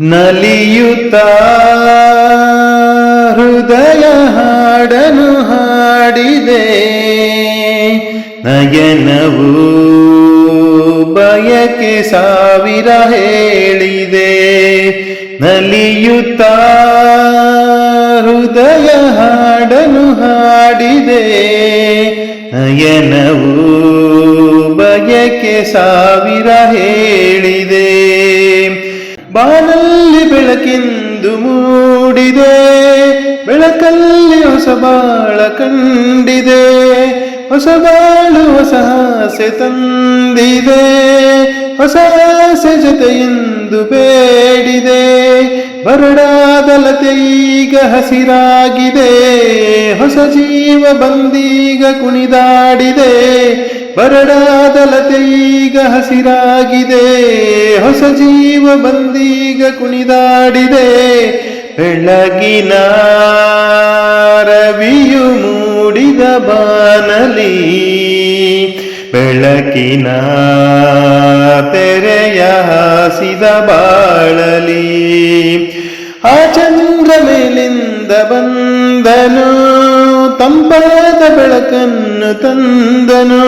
ನಲಿಯುತ್ತ, ಹೃದಯ ಹಾಡನು ಹಾಡಿದೆ. ನಯನವು ಬಯಕೆ ಸಾವಿರ ಹೇಳಿದೆ. ನಲಿಯುತ ಹೃದಯ ಹಾಡನು ಹಾಡಿದೆ. ನಯನವು ಬಯಕೆ ಸಾವಿರ ಹೇಳಿದೆ. ಬಾನಲ್ಲಿ ಬೆಳಕೆಂದು ಮೂಡಿದೆ, ಬೆಳಕಲ್ಲಿ ಹೊಸ ಬಾಳ ಕಂಡಿದೆ, ಹೊಸ ಬಾಳು ಹೊಸ ಆಸೆ ತಂದಿದೆ, ಹೊಸ ಆಸೆ ಜೊತೆಯೆಂದು ಬೇಡಿದೆ, ಬರಡಾದ ಲತೆ ಈಗ ಹಸಿರಾಗಿದೆ, ಹೊಸ ಜೀವ ಬಂದೀಗ ಕುಣಿದಾಡಿದೆ ಬರಡಾದ ಲತೆ ಈಗ ಹಸಿರಾಗಿದೆ, ಹೊಸ ಜೀವ ಬಂದೀಗ ಕುಣಿದಾಡಿದೆ. ಬೆಳಗಿನ ರವಿಯು ಮೂಡಿದ ಬಾನಲಿ, ಬೆಳಕಿನ ತೆರೆಯ ಹಾಸಿದ ಬಾಳಲಿ. ಆ ಚಂದ್ರ ಮೇಲಿಂದ ಬಂದನು. ತಂಪಾದ ಬೆಳಕನ್ನು ತಂದನು.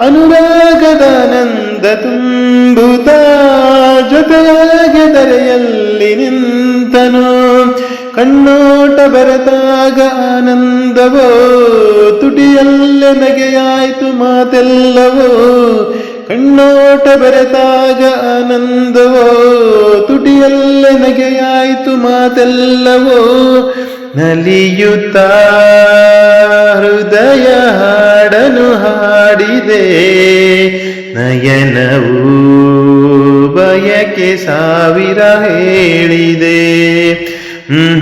ಅನುರಾಗದಾನಂದ ತುಂಬುತ ಜೊತೆಯಾಗಿ ದರೆಯಲ್ಲಿ ನಿಂತನು. ಕಣ್ಣೋಟ ಬರೆತಾಗ ಆನಂದವೋ, ತುಟಿಯಲ್ಲೇ ನಗೆಯಾಯಿತು ಮಾತೆಲ್ಲವೋ. ಕಣ್ಣೋಟ ಬೆರೆತಾಗ ಆನಂದವೋ, ತುಟಿಯಲ್ಲೇ ನಗೆಯಾಯಿತು ಮಾತೆಲ್ಲವೋ. ನಲಿಯುತ್ತ ಹೃದಯ ಹಾಡನು ಹಾಡಿದೆ ನಯನವು ಬಯಕೆ ಸಾವಿರ ಹೇಳಿದೆ ಹ್ಮ್